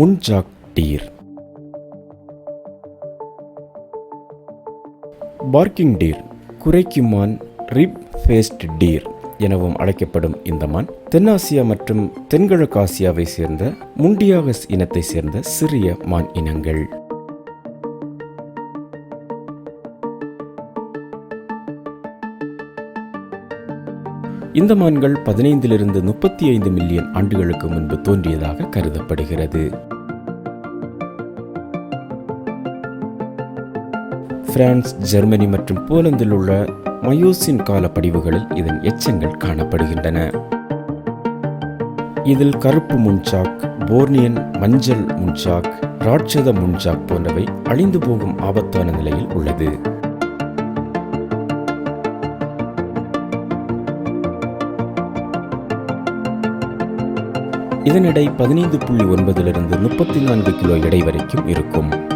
முன்ஜாக் deer barking deer குறைக்குமான் rib faced deer எனவும் அழைக்கப்படும் இந்த மான் தென்னாசியா மற்றும் தென்கிழக்கு ஆசியாவை சேர்ந்த முண்டியாகஸ் இனத்தை சேர்ந்த சிறிய மான் இனங்கள். இந்த மான்கள் பதினைந்திலிருந்து முப்பத்தி ஐந்து மில்லியன் ஆண்டுகளுக்கு முன்பு தோன்றியதாக கருதப்படுகிறது. பிரான்ஸ் ஜெர்மனி மற்றும் போலந்தில் உள்ள மயோசின் கால படிவுகளில் இதன் எச்சங்கள் காணப்படுகின்றன. இதில் கருப்பு முன்சாக் போர்னியன் மஞ்சள் முன்சாக் ராட்சத முன்சாக் போன்றவை அழிந்து போகும் ஆபத்தான நிலையில் உள்ளது. இதன் எடை பதினைந்து புள்ளி ஒன்பதிலிருந்து முப்பத்தி நான்கு கிலோ எடை வரைக்கும் இருக்கும்.